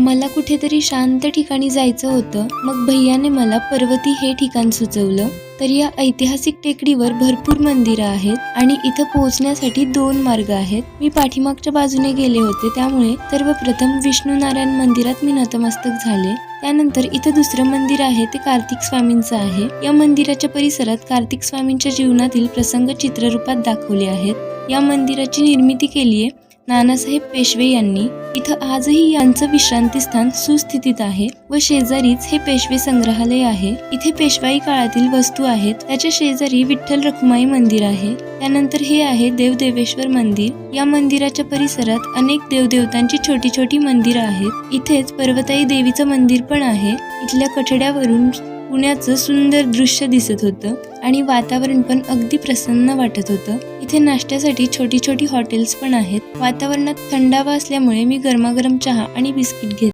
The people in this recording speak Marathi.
मला कुठेतरी शांत ठिकाणी जायचं होतं. मग भैयाने मला पर्वती हे ठिकाण सुचवलं. तर या ऐतिहासिक टेकडीवर भरपूर मंदिरं आहेत आणि इथं पोहोचण्यासाठी दोन मार्ग आहेत. मी पाठीमागच्या बाजूने गेले होते त्यामुळे सर्वप्रथम विष्णू नारायण मंदिरात मी नतमस्तक झाले. त्यानंतर इथं दुसरं मंदिर आहे ते कार्तिक स्वामींचं आहे. या मंदिराच्या परिसरात कार्तिक स्वामींच्या जीवनातील प्रसंग चित्ररूपात दाखवले आहेत. या मंदिराची निर्मिती केली आहे नानासाहेब पेशवे यांनी इथं आजही यांचं विश्रांतीस्थान सुस्थितीत आहे व शेजारीच हे पेशवे संग्रहालय आहे. इथे पेशवाई काळातील वस्तू आहेत. त्याच्या शेजारी विठ्ठल रखुमाई मंदिर आहे. त्यानंतर हे आहे देवदेवेश्वर मंदिर. या मंदिराच्या परिसरात अनेक देवदेवतांची छोटी छोटी मंदिरं आहेत. इथेच पर्वताई देवीचं मंदिर पण आहे. इथल्या कठड्यावरून पुण्याचं सुंदर दृश्य दिसत होतं आणि वातावरण पण अगदी प्रसन्न वाटत होतं. इथे नाश्त्यासाठी छोटी छोटी हॉटेल्स पण आहेत. वातावरणात थंडावा असल्यामुळे मी गरमागरम चहा आणि बिस्किट घेत